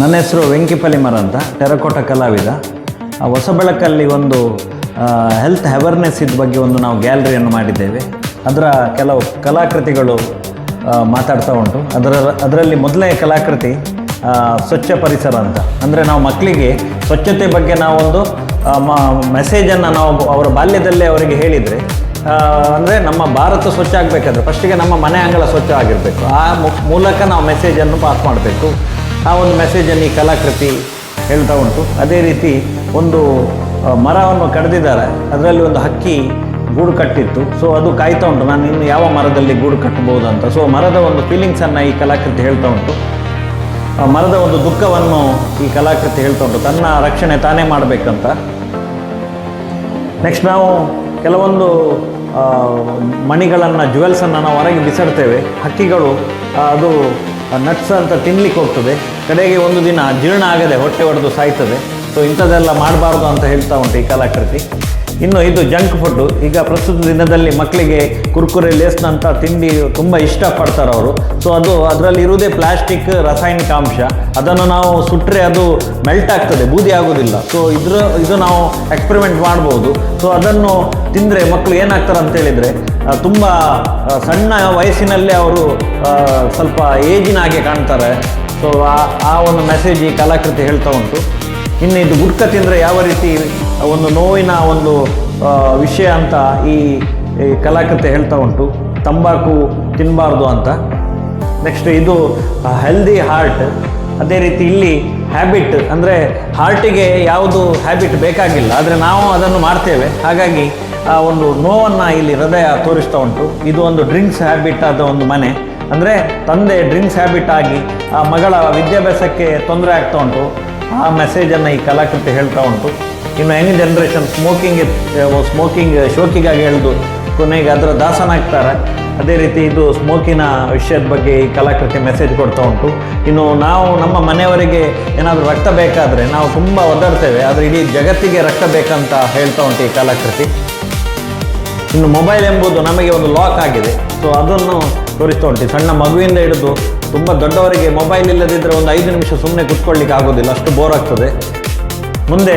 ನನ್ನ ಹೆಸರು ವೆಂಕಿ ಫಲಿಮರ್ ಅಂತ, ಟೆರಕೋಟ ಕಲಾವಿದ. ಹೊಸ ಬೆಳಕಲ್ಲಿ ಒಂದು ಹೆಲ್ತ್ ಅವೇರ್ನೆಸ್ ಇದ್ದ ಬಗ್ಗೆ ಒಂದು ನಾವು ಗ್ಯಾಲರಿಯನ್ನು ಮಾಡಿದ್ದೇವೆ. ಅದರ ಕೆಲವು ಕಲಾಕೃತಿಗಳು ಮಾತಾಡ್ತಾ ಉಂಟು. ಅದರ, ಅದರಲ್ಲಿ ಮೊದಲನೇ ಕಲಾಕೃತಿ ಸ್ವಚ್ಛ ಪರಿಸರ ಅಂತ. ಅಂದರೆ ನಾವು ಮಕ್ಕಳಿಗೆ ಸ್ವಚ್ಛತೆ ಬಗ್ಗೆ ನಾವೊಂದು ಮೆಸೇಜನ್ನು ನಾವು ಅವರ ಬಾಲ್ಯದಲ್ಲೇ ಅವರಿಗೆ ಹೇಳಿದರೆ ಅಂದರೆ ನಮ್ಮ ಭಾರತ ಸ್ವಚ್ಛ ಆಗಬೇಕಾದ್ರೆ ಫಸ್ಟಿಗೆ ನಮ್ಮ ಮನೆ ಅಂಗಳ ಸ್ವಚ್ಛ ಆಗಿರಬೇಕು. ಆ ಮೂಲಕ ನಾವು ಮೆಸೇಜನ್ನು ಪಾಸ್ ಮಾಡಬೇಕು. ಆ ಒಂದು ಮೆಸೇಜನ್ನು ಈ ಕಲಾಕೃತಿ ಹೇಳ್ತಾ ಉಂಟು. ಅದೇ ರೀತಿ ಒಂದು ಮರವನ್ನು ಕಡ್ದಿದ್ದಾರೆ. ಅದರಲ್ಲಿ ಒಂದು ಹಕ್ಕಿ ಗೂಡು ಕಟ್ಟಿತ್ತು. ಸೊ ಅದು ಕಾಯ್ತಾ ಉಂಟು. ನಾನು ಇನ್ನು ಯಾವ ಮರದಲ್ಲಿ ಗೂಡು ಕಟ್ಟಬಹುದು ಅಂತ. ಸೊ ಮರದ ಒಂದು ಫೀಲಿಂಗ್ಸನ್ನು ಈ ಕಲಾಕೃತಿ ಹೇಳ್ತಾ ಉಂಟು. ಮರದ ಒಂದು ದುಃಖವನ್ನು ಈ ಕಲಾಕೃತಿ ಹೇಳ್ತಾ ಉಂಟು. ತನ್ನ ರಕ್ಷಣೆ ತಾನೇ ಮಾಡಬೇಕಂತ. ನೆಕ್ಸ್ಟ್ ನಾವು ಕೆಲವೊಂದು ಮಣಿಗಳನ್ನು ಜ್ಯುವೆಲ್ಸನ್ನು ನಾವು ಹೊರಗೆ ಬಿಸಾಡ್ತೇವೆ. ಹಕ್ಕಿಗಳು ಅದು ನಟ್ಸ್ ಅಂತ ತಿನ್ಲಿಕ್ಕೆ ಹೋಗ್ತದೆ. ಕಡೆಗೆ ಒಂದು ದಿನ ಜೀರ್ಣ ಆಗದೆ ಹೊಟ್ಟೆ ಹೊಡೆದು ಸಾಯ್ತದೆ. ಸೊ ಇಂಥದ್ದೆಲ್ಲ ಮಾಡಬಾರ್ದು ಅಂತ ಹೇಳ್ತಾ ಉಂಟು ಈ ಕಲಾಕೃತಿ. ಇನ್ನು ಇದು ಜಂಕ್ ಫುಡ್ಡು ಈಗ ಪ್ರಸ್ತುತ ದಿನದಲ್ಲಿ ಮಕ್ಕಳಿಗೆ ಕುರ್ಕುರೆ ಲೇಸ್ನಂಥ ತಿಂಡಿ ತುಂಬ ಇಷ್ಟಪಡ್ತಾರೆ ಅವರು. ಸೊ ಅದು ಅದರಲ್ಲಿ ಇರುವುದೇ ಪ್ಲಾಸ್ಟಿಕ್ ರಾಸಾಯನಿಕ ಅಂಶ. ಅದನ್ನು ನಾವು ಸುಟ್ಟರೆ ಅದು ಮೆಲ್ಟ್ ಆಗ್ತದೆ, ಬೂದಿ ಆಗೋದಿಲ್ಲ ಸೊ ಇದ್ರ, ಇದು ನಾವು ಎಕ್ಸ್ಪೆರಿಮೆಂಟ್ ಮಾಡ್ಬೋದು. ಸೊ ಅದನ್ನು ತಿಂದರೆ ಮಕ್ಕಳು ಏನಾಗ್ತಾರೆ ಅಂತ ಹೇಳಿದರೆ ತುಂಬ ಸಣ್ಣ ವಯಸ್ಸಿನಲ್ಲೇ ಅವರು ಸ್ವಲ್ಪ ಏಜಿನ ಹಾಗೆ ಕಾಣ್ತಾರೆ. ಸೊ ಆ ಒಂದು ಮೆಸೇಜ್ ಈ ಕಲಾಕೃತಿ ಹೇಳ್ತಾ ಉಂಟು. ಇನ್ನು ಇದು ಗುಟ್ಕ ತಿಂದರೆ ಯಾವ ರೀತಿ ಒಂದು ನೋವಿನ ಒಂದು ವಿಷಯ ಅಂತ ಈ ಕಲಾಕೃತಿ ಹೇಳ್ತಾ ಉಂಟು. ತಂಬಾಕು ತಿನ್ನಬಾರ್ದು ಅಂತ. ನೆಕ್ಸ್ಟ್ ಇದು ಹೆಲ್ದಿ ಹಾರ್ಟ್ ಅದೇ ರೀತಿ ಇಲ್ಲಿ ಹ್ಯಾಬಿಟ್ ಅಂದರೆ ಹಾರ್ಟಿಗೆ ಯಾವುದು ಹ್ಯಾಬಿಟ್ ಬೇಕಾಗಿಲ್ಲ. ಆದರೆ ನಾವು ಅದನ್ನು ಮಾಡ್ತೇವೆ. ಹಾಗಾಗಿ, ಆ, ಒಂದು ನೋವನ್ನು ಇಲ್ಲಿ ಹೃದಯ ತೋರಿಸ್ತಾ ಉಂಟು. ಇದು ಒಂದು ಡ್ರಿಂಕ್ಸ್ ಹ್ಯಾಬಿಟ್ ಆದ ಒಂದು ಮನೆ. ಅಂದರೆ ತಂದೆ ಡ್ರಿಂಕ್ಸ್ ಹ್ಯಾಬಿಟ್ ಆಗಿ, ಆ ಮಗಳ ವಿದ್ಯಾಭ್ಯಾಸಕ್ಕೆ ತೊಂದರೆ ಆಗ್ತಾ ಉಂಟು. ಆ ಮೆಸೇಜನ್ನು ಈ ಕಲಾಕೃತಿ ಹೇಳ್ತಾ ಉಂಟು. ಇನ್ನು ಎನಿ ಜನ್ರೇಷನ್ ಸ್ಮೋಕಿಂಗ್ ಸ್ಮೋಕಿಂಗ್ ಶೋಕಿಗಾಗಿ ಎಳೆದು ಕೊನೆಗೆ ಅದರ ದಾಸನಾಗ್ತಾರೆ ಅದೇ ರೀತಿ ಇದು ಸ್ಮೋಕಿನ ವಿಷಯದ ಬಗ್ಗೆ ಈ ಕಲಾಕೃತಿ ಮೆಸೇಜ್ ಕೊಡ್ತಾ ಉಂಟು. ಇನ್ನು ನಾವು ನಮ್ಮ ಮನೆಯವರಿಗೆ ಏನಾದರೂ ರಕ್ತ ಬೇಕಾದರೆ ನಾವು ತುಂಬ ಒದ್ದಾಡ್ತೇವೆ ಆದರೆ ಇಡೀ ಜಗತ್ತಿಗೆ ರಕ್ತ ಬೇಕಂತ ಹೇಳ್ತಾ ಉಂಟು ಈ ಕಲಾಕೃತಿ. ಇನ್ನು ಮೊಬೈಲ್ ಎಂಬುದು ನಮಗೆ ಒಂದು ಲಾಕ್ ಆಗಿದೆ. ಸೊ ಅದನ್ನು ತೋರಿಸ್ತಾ ಉಂಟು. ಸಣ್ಣ ಮಗುವಿಂದ ಹಿಡಿದು ತುಂಬ ದೊಡ್ಡವರಿಗೆ ಮೊಬೈಲ್ ಇಲ್ಲದಿದ್ದರೆ ಒಂದು ಐದು ನಿಮಿಷ ಸುಮ್ಮನೆ ಕುತ್ಕೊಳ್ಳಿಕ್ಕೆ ಆಗೋದಿಲ್ಲ. ಅಷ್ಟು ಬೋರ್ ಆಗ್ತದೆ. ಮುಂದೆ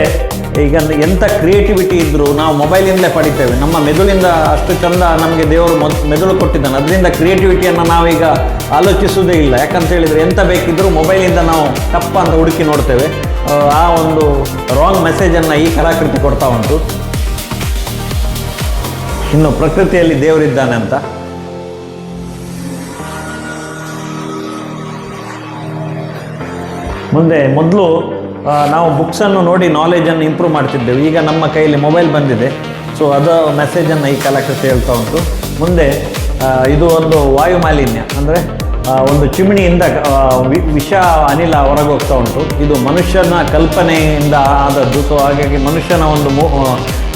ಈಗ ಎಂಥ ಕ್ರಿಯೇಟಿವಿಟಿ ಇದ್ದರೂ ನಾವು ಮೊಬೈಲಿಂದಲೇ ಪಡಿತೇವೆ. ನಮ್ಮ ಮೆದುಳಿಂದ ಅಷ್ಟು ಚಂದ ನಮಗೆ ದೇವರು ಮೊದ್, ಮೆದುಳು ಕೊಟ್ಟಿದ್ದಾನೆ. ಅದರಿಂದ ಕ್ರಿಯೇಟಿವಿಟಿಯನ್ನು ನಾವೀಗ ಆಲೋಚಿಸುವುದೇ ಇಲ್ಲ. ಯಾಕಂತ ಹೇಳಿದರೆ ಎಂತ ಬೇಕಿದ್ದರೂ ಮೊಬೈಲಿಂದ ನಾವು ತಪ್ಪ ಅಂತ ಹುಡುಕಿ ನೋಡ್ತೇವೆ. ಆ ಒಂದು ರಾಂಗ್ ಮೆಸೇಜನ್ನು ಈ ಕಲಾಕೃತಿ ಕೊಡ್ತಾ ಉಂಟು. ಇನ್ನು ಪ್ರಕೃತಿಯಲ್ಲಿ ದೇವರಿದ್ದಾನೆ ಅಂತ. ಮುಂದೆ ಮೊದಲು ನಾವು ಬುಕ್ಸನ್ನು ನೋಡಿ ನಾಲೆಜನ್ನು ಇಂಪ್ರೂವ್ ಮಾಡ್ತಿದ್ದೆವು. ಈಗ ನಮ್ಮ ಕೈಯಲ್ಲಿ ಮೊಬೈಲ್ ಬಂದಿದೆ. ಸೊ ಅದರ ಮೆಸೇಜನ್ನು ಈ ಕಲಾಕೃತಿ ಹೇಳ್ತಾ ಉಂಟು. ಮುಂದೆ ಇದು ಒಂದು ವಾಯು ಮಾಲಿನ್ಯ ಅಂದರೆ ಒಂದು ಚಿಮಣಿಯಿಂದ ವಿಷ, ಅನಿಲ ಹೊರಗೋಗ್ತಾ ಉಂಟು. ಇದು ಮನುಷ್ಯನ ಕಲ್ಪನೆಯಿಂದ ಆದದ್ದು. ಸೊ ಹಾಗಾಗಿ ಮನುಷ್ಯನ ಒಂದು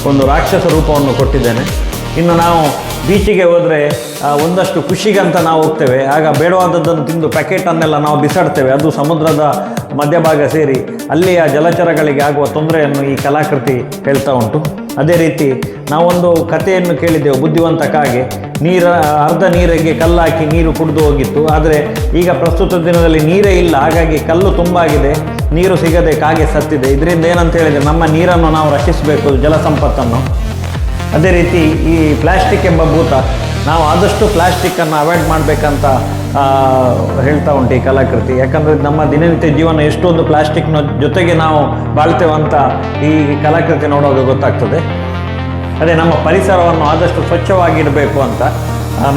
ಒಂದು ರಾಕ್ಷಸ ರೂಪವನ್ನು ಕೊಟ್ಟಿದ್ದೇನೆ. ಇನ್ನು ನಾವು ಬೀಚಿಗೆ ಹೋದರೆ ಒಂದಷ್ಟು ಖುಷಿಗಂತ ನಾವು ಹೋಗ್ತೇವೆ. ಆಗ ಬೇಡವಾದದ್ದನ್ನು ತಿಂದು ಪ್ಯಾಕೆಟನ್ನೆಲ್ಲ ನಾವು ಬಿಸಾಡ್ತೇವೆ. ಅದು ಸಮುದ್ರದ ಮಧ್ಯಭಾಗ ಸೇರಿ ಅಲ್ಲಿಯ ಜಲಚರಗಳಿಗೆ ಆಗುವ ತೊಂದರೆಯನ್ನು ಈ ಕಲಾಕೃತಿ ಹೇಳ್ತಾ ಉಂಟು. ಅದೇ ರೀತಿ ನಾವೊಂದು ಕಥೆಯನ್ನು ಕೇಳಿದ್ದೆವು ಬುದ್ಧಿವಂತ ಕಾಗೆ. ನೀರ, ಅರ್ಧ ನೀರಿಗೆ ಕಲ್ಲಾಕಿ ನೀರು ಕುಡಿದು ಹೋಗಿತ್ತು. ಆದರೆ ಈಗ ಪ್ರಸ್ತುತ ದಿನದಲ್ಲಿ ನೀರೇ ಇಲ್ಲ. ಹಾಗಾಗಿ ಕಲ್ಲು ತುಂಬಾಗಿದೆ. ನೀರು ಸಿಗದೆ ಕಾಗೆ ಸತ್ತಿದೆ. ಇದರಿಂದ ಏನಂತ ಹೇಳಿದರೆ ನಮ್ಮ ನೀರನ್ನು ನಾವು ರಕ್ಷಿಸಬೇಕು ಜಲ ಸಂಪತ್ತನ್ನು ಅದೇ ರೀತಿ ಈ ಪ್ಲಾಸ್ಟಿಕ್ ಎಂಬ ಭೂತ, ನಾವು ಆದಷ್ಟು ಪ್ಲಾಸ್ಟಿಕ್ಕನ್ನು ಅವಾಯ್ಡ್ ಮಾಡಬೇಕಂತ ಹೇಳ್ತಾ ಉಂಟು ಈ ಕಲಾಕೃತಿ. ಯಾಕಂದರೆ ನಮ್ಮ ದಿನನಿತ್ಯ ಜೀವನ ಎಷ್ಟೊಂದು ಪ್ಲಾಸ್ಟಿಕ್ನ ಜೊತೆಗೆ ನಾವು ಬಾಳ್ತೇವಂತ ಈ ಕಲಾಕೃತಿ ನೋಡೋದು ಗೊತ್ತಾಗ್ತದೆ. ಅದೇ ನಮ್ಮ ಪರಿಸರವನ್ನು ಆದಷ್ಟು ಸ್ವಚ್ಛವಾಗಿಡಬೇಕು ಅಂತ.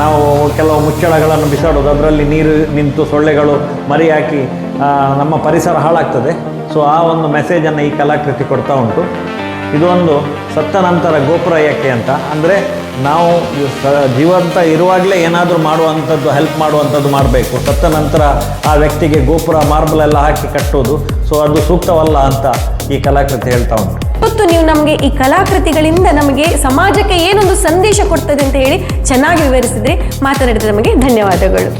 ನಾವು ಕೆಲವು ಮುಚ್ಚಳಗಳನ್ನು ಬಿಸಾಡೋದು ಅದರಲ್ಲಿ ನೀರು ನಿಂತು ಸೊಳ್ಳೆಗಳು ಮರಿ ಹಾಕಿ ನಮ್ಮ ಪರಿಸರ ಹಾಳಾಗ್ತದೆ. ಸೊ ಆ ಒಂದು ಮೆಸೇಜನ್ನು ಈ ಕಲಾಕೃತಿ ಕೊಡ್ತಾ ಉಂಟು. ಇದು ಒಂದು ಸತ್ತ ನಂತರ ಗೋಪುರ ಯಾಕೆ ಅಂತ? ಅಂದರೆ ನಾವು ಜೀವಂತ ಇರುವಾಗಲೇ ಏನಾದರೂ ಮಾಡುವಂಥದ್ದು ಹೆಲ್ಪ್ ಮಾಡುವಂಥದ್ದು ಮಾಡಬೇಕು. ಸತ್ತ ನಂತರ ಆ ವ್ಯಕ್ತಿಗೆ ಗೋಪುರ ಮಾರ್ಬಲ್ ಎಲ್ಲ ಹಾಕಿ ಕಟ್ಟೋದು. ಸೊ ಅದು ಸೂಕ್ತವಲ್ಲ ಅಂತ ಈ ಕಲಾಕೃತಿ ಹೇಳ್ತಾ ಉಂಟು. ಇವತ್ತು ನೀವು ನಮಗೆ ಈ ಕಲಾಕೃತಿಗಳಿಂದ ನಮಗೆ ಸಮಾಜಕ್ಕೆ ಏನೊಂದು ಸಂದೇಶ ಕೊಡ್ತದೆ ಅಂತ ಹೇಳಿ ಚೆನ್ನಾಗಿ ವಿವರಿಸಿದ್ರೆ. ಮಾತನಾಡಿದ ನಮಗೆ ಧನ್ಯವಾದಗಳು.